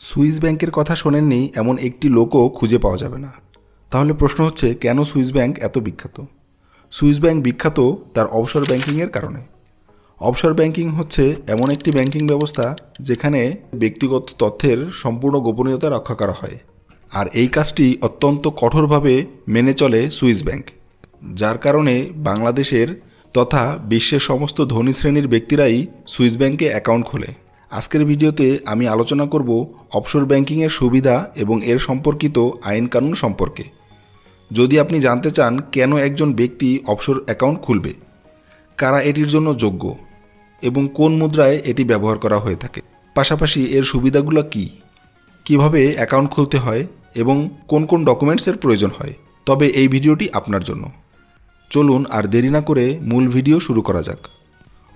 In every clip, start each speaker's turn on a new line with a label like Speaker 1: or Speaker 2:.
Speaker 1: Swiss ব্যাংকের কথা শোনেননি এমন একটি লোকও খুঁজে পাওয়া যাবে না। তাহলে প্রশ্ন হচ্ছে, কেন সুইস ব্যাংক এত বিখ্যাত? সুইস ব্যাংক বিখ্যাত তার অবসর ব্যাংকিংয়ের কারণে। অবসর ব্যাংকিং হচ্ছে এমন একটি ব্যাংকিং ব্যবস্থা যেখানে ব্যক্তিগত তথ্যের সম্পূর্ণ গোপনীয়তা রক্ষা করা হয়। আর এই কাজটি অত্যন্ত কঠোরভাবে মেনে চলে সুইস ব্যাংক, যার কারণে বাংলাদেশের তথা বিশ্বের সমস্ত ধনী শ্রেণির ব্যক্তিরাই সুইস ব্যাংকে অ্যাকাউন্ট খোলে। আজকের ভিডিওতে আমি আলোচনা করব অবসর ব্যাংকিংয়ের সুবিধা এবং এর সম্পর্কিত আইন কানুন সম্পর্কে। যদি আপনি জানতে চান কেন একজন ব্যক্তি অবসর অ্যাকাউন্ট খুলবে, কারা এটির জন্য যোগ্য এবং কোন মুদ্রায় এটি ব্যবহার করা হয়ে থাকে, পাশাপাশি এর সুবিধাগুলো কি, কীভাবে অ্যাকাউন্ট খুলতে হয় এবং কোন কোন ডকুমেন্টসের প্রয়োজন হয়, তবে এই ভিডিওটি আপনার জন্য। চলুন আর দেরি না করে মূল ভিডিও শুরু করা যাক।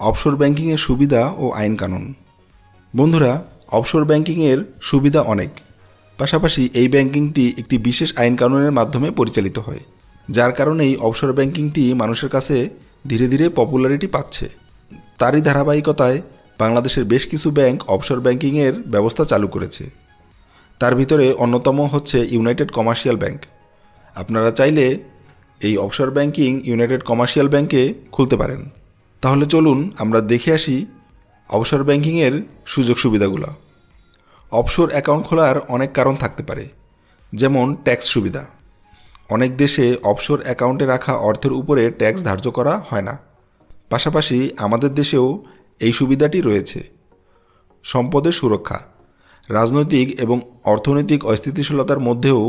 Speaker 1: অবসর ব্যাংকিংয়ের সুবিধা ও আইন কানুন। বন্ধুরা অবসর ব্যাংকিংয়ের সুবিধা অনেক। পাশাপাশি এই ব্যাংকিংটি একটি বিশেষ আইন কানুনের মাধ্যমে পরিচালিত হয়, যার কারণেই অবসর ব্যাংকিংটি মানুষের কাছে ধীরে ধীরে পপুলারিটি পাচ্ছে। তারই ধারাবাহিকতায় বাংলাদেশের বেশ কিছু ব্যাংক অবসর ব্যাংকিংয়ের ব্যবস্থা চালু করেছে। তার ভিতরে অন্যতম হচ্ছে ইউনাইটেড কমার্শিয়াল ব্যাংক আপনারা চাইলে এই অবসর ব্যাংকিং ইউনাইটেড কমার্শিয়াল ব্যাংকে খুলতে পারেন। তাহলে চলুন আমরা দেখে আসি অবসর ব্যাংকিংয়ের সুযোগ সুবিধাগুলো। অবসর অ্যাকাউন্ট খোলার অনেক কারণ থাকতে পারে, যেমন ট্যাক্স সুবিধা। অনেক দেশে অবসর অ্যাকাউন্টে রাখা অর্থের উপরে ট্যাক্স ধার্য করা হয় না। পাশাপাশি আমাদের দেশেও এই সুবিধাটি রয়েছে। সম্পদের সুরক্ষা, রাজনৈতিক এবং অর্থনৈতিক অস্থিতিশীলতার মধ্যেও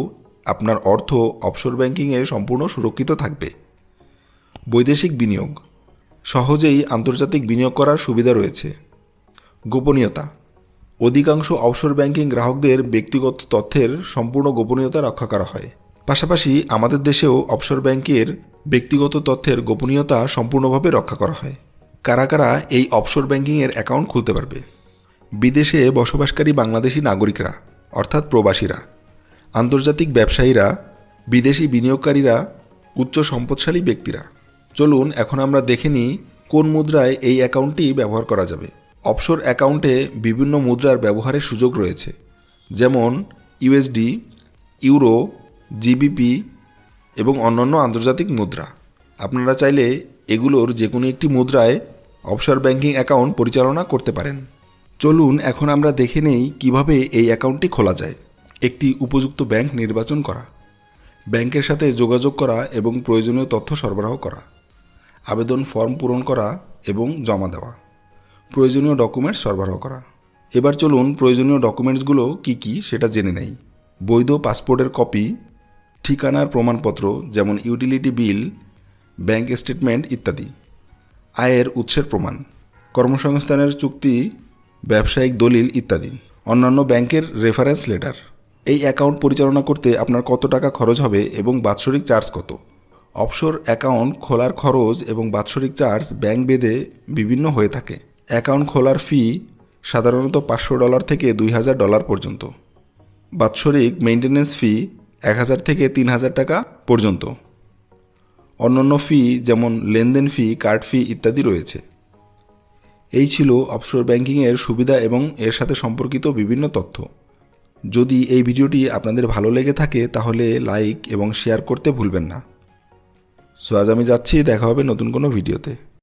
Speaker 1: আপনার অর্থ অবসর ব্যাংকিংয়ে সম্পূর্ণ সুরক্ষিত থাকবে। বৈদেশিক বিনিয়োগ, সহজেই আন্তর্জাতিক বিনিয়োগ করার সুবিধা রয়েছে। গোপনীয়তা। অধিকাংশ অবসর ব্যাংকিং গ্রাহকদের ব্যক্তিগত তথ্যের সম্পূর্ণ গোপনীয়তা রক্ষা করা হয়। পাশাপাশি আমাদের দেশেও অবসর ব্যাংকের ব্যক্তিগত তথ্যের গোপনীয়তা সম্পূর্ণভাবে রক্ষা করা হয়। কারা কারা এই অবসর ব্যাংকিংয়ের অ্যাকাউন্ট খুলতে পারবে? বিদেশে বসবাসকারী বাংলাদেশি নাগরিকরা, অর্থাৎ প্রবাসীরা, আন্তর্জাতিক ব্যবসায়ীরা, বিদেশি বিনিয়োগকারীরা, উচ্চ সম্পদশালী ব্যক্তিরা। চলুন এখন আমরা দেখে নিই কোন মুদ্রায় এই অ্যাকাউন্টটি ব্যবহার করা যাবে। অবসর অ্যাকাউন্টে বিভিন্ন মুদ্রার ব্যবহারের সুযোগ রয়েছে। যেমন ইউএসডি ইউরো জিবিপি এবং অন্যান্য আন্তর্জাতিক মুদ্রা। আপনারা চাইলে এগুলোর যে কোনো একটি মুদ্রায় অবসর ব্যাংকিং অ্যাকাউন্ট পরিচালনা করতে পারেন। চলুন এখন আমরা দেখে নেই কীভাবে এই অ্যাকাউন্টটি খোলা যায়। একটি উপযুক্ত ব্যাংক নির্বাচন করা, ব্যাংকের সাথে যোগাযোগ করা এবং প্রয়োজনীয় তথ্য সরবরাহ করা, আবেদন ফর্ম পূরণ করা এবং জমা দেওয়া। প্রয়োজনীয় ডকুমেন্টস সরবরাহ করা। এবার চলুন প্রয়োজনীয় ডকুমেন্টসগুলো কি কি সেটা জেনে নেই। বৈধ পাসপোর্টের কপি ঠিকানার প্রমাণপত্র, যেমন ইউটিলিটি বিল ব্যাংক স্টেটমেন্ট ইত্যাদি। আয়ের উৎসের প্রমাণ, কর্মসংস্থানের চুক্তি, ব্যবসায়িক দলিল ইত্যাদি। অন্যান্য ব্যাংকের রেফারেন্স লেটার এই অ্যাকাউন্ট পরিচালনা করতে আপনার কত টাকা খরচ হবে এবং বাৎসরিক চার্জ কত? অবসর অ্যাকাউন্ট খোলার খরচ এবং বাৎসরিক চার্জ ব্যাংক বেদে বিভিন্ন হয়ে থাকে। অ্যাকাউন্ট খোলার ফি সাধারণত পাঁচশো ডলার থেকে দুই হাজার ডলার পর্যন্ত। বাৎসরিক মেইনটেনেন্স ফি এক হাজার থেকে তিন হাজার টাকা পর্যন্ত। অন্যান্য ফি যেমন লেনদেন ফি, কার্ড ফি ইত্যাদি রয়েছে। এই ছিল অবসর ব্যাংকিংয়ের সুবিধা এবং এর সাথে সম্পর্কিত বিভিন্ন তথ্য। যদি এই ভিডিওটি আপনাদের ভালো লেগে থাকে, তাহলে লাইক এবং শেয়ার করতে ভুলবেন না। সো আজ আমি যাচ্ছি, দেখা হবে নতুন কোনো ভিডিওতে।